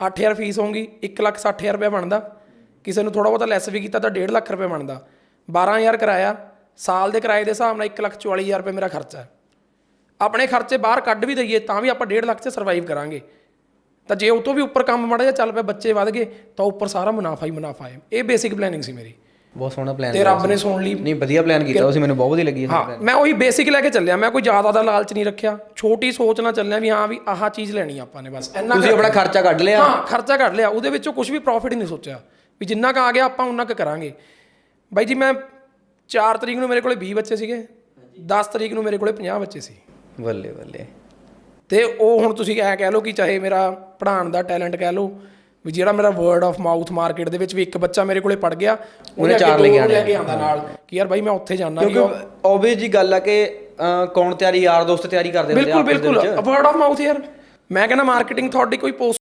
8000 fees ਹੋਊਗੀ 160000 ਰੁਪਏ ਬਣਦਾ। ਕਿਸੇ ਨੂੰ ਥੋੜਾ ਬਹੁਤਾ ਲੈਸ ਵੀ ਕੀਤਾ ਤਾਂ 1.5 ਲੱਖ ਰੁਪਏ ਬਣਦਾ। 12000 ਕਿਰਾਇਆ, ਸਾਲ ਦੇ ਕਿਰਾਏ ਦੇ ਹਿਸਾਬ ਨਾਲ 144000 ਰੁਪਏ ਮੇਰਾ ਖਰਚਾ ਹੈ। ਆਪਣੇ ਖਰਚੇ ਬਾਹਰ ਕੱਢ ਵੀ ਦਈਏ ਤਾਂ ਵੀ ਆਪਾਂ 1.5 ਲੱਖ 'ਚ ਸਰਵਾਈਵ ਕਰਾਂਗੇ। ਤਾਂ ਜੇ ਉਹ ਤੋਂ ਵੀ ਉੱਪਰ ਕੰਮ ਮਾੜਾ ਜਿਹਾ ਚੱਲ ਪਿਆ, ਬੱਚੇ ਵਧ ਗਏ, ਤਾਂ ਉੱਪਰ ਸਾਰਾ ਮੁਨਾਫਾ ਹੀ ਮੁਨਾਫਾ ਹੈ। ਇਹ ਬੇਸਿਕ ਪਲੈਨਿੰਗ ਸੀ ਮੇਰੀ। ਬਹੁਤ ਸੋਹਣਾ ਪਲਾਨ ਤੇ ਰੱਬ ਨੇ ਸੁਣ ਲਈ। ਨਹੀਂ ਵਧੀਆ ਪਲਾਨ ਕੀਤਾ ਤੁਸੀਂ ਮੈਨੂੰ ਬਹੁਤ ਵਧੀਆ ਲੱਗੀ ਹਾਂ ਮੈਂ ਉਹੀ ਬੇਸਿਕ ਲੈ ਕੇ ਚੱਲਿਆ ਮੈਂ ਕੋਈ ਜ਼ਿਆਦਾ ਦਾ ਲਾਲਚ ਨਹੀਂ ਰੱਖਿਆ। ਛੋਟੀ ਸੋਚ ਨਾਲ ਚੱਲਿਆ ਵੀ ਹਾਂ ਵੀ ਆਹ ਚੀਜ਼ ਲੈਣੀ ਆਪਾਂ ਨੇ ਬਸ ਇੰਨਾ ਤੁਸੀਂ ਆਪਣਾ ਖਰਚਾ ਕੱਢ ਲਿਆ। ਹਾਂ ਖਰਚਾ ਕੱਢ ਲਿਆ ਉਹਦੇ ਵਿੱਚੋਂ ਕੁਝ ਵੀ ਪ੍ਰੋਫਿਟ ਨਹੀਂ ਸੋਚਿਆ। ਵੀ ਜਿੰਨਾ ਕ ਆ ਗਿਆ ਆਪਾਂ ਉਨਾ ਕ ਕਰਾਂਗੇ। ਬਾਈ ਜੀ ਮੈਂ 4 ਤਰੀਕ ਨੂੰ ਮੇਰੇ ਕੋਲੇ 20 ਬੱਚੇ ਸੀਗੇ 10 ਤਰੀਕ ਨੂੰ ਮੇਰੇ ਕੋਲੇ 50 ਬੱਚੇ ਸੀ। ਬੱਲੇ ਬੱਲੇ ਤੇ ਉਹ ਹੁਣ ਤੁਸੀਂ ਐ ਕਹਿ ਲਓ ਕਿ ਚਾਹੇ ਮੇਰਾ ਪੜ੍ਹਾਉਣ ਦਾ ਟੈਲੈਂਟ ਕਹਿ ਲਓ ਵੀ ਜਿਹੜਾ ਮੇਰਾ ਵਰਡ ਆਫ ਮਾਊਥ ਮਾਰਕੀਟ ਦੇ ਵਿੱਚ ਵੀ ਇੱਕ ਬੱਚਾ ਮੇਰੇ ਕੋਲੇ ਪੜ ਗਿਆ ਉਹਨੇ ਚਾਰ ਲੈ ਕੇ ਲੈ ਕੇ ਆਉਂਦਾ ਨਾਲ ਕਿ ਯਾਰ ਬਾਈ ਮੈਂ ਉੱਥੇ ਜਾਣਾ ਕਿਉਂਕਿ ਓਬਵੀਅਸ ਜੀ ਗੱਲ ਆ ਕਿ ਕੌਣ ਤਿਆਰੀ ਯਾਰ ਦੋਸਤ ਤਿਆਰੀ ਕਰਦੇ ਹੁੰਦੇ ਆ ਬਿਲਕੁਲ ਬਿਲਕੁਲ। ਵਰਡ ਆਫ ਮਾਊਥ ਯਾਰ। ਮੈਂ ਕਹਿੰਦਾ ਮਾਰਕੀਟਿੰਗ ਤੁਹਾਡੀ ਕੋਈ ਪੋਸਟ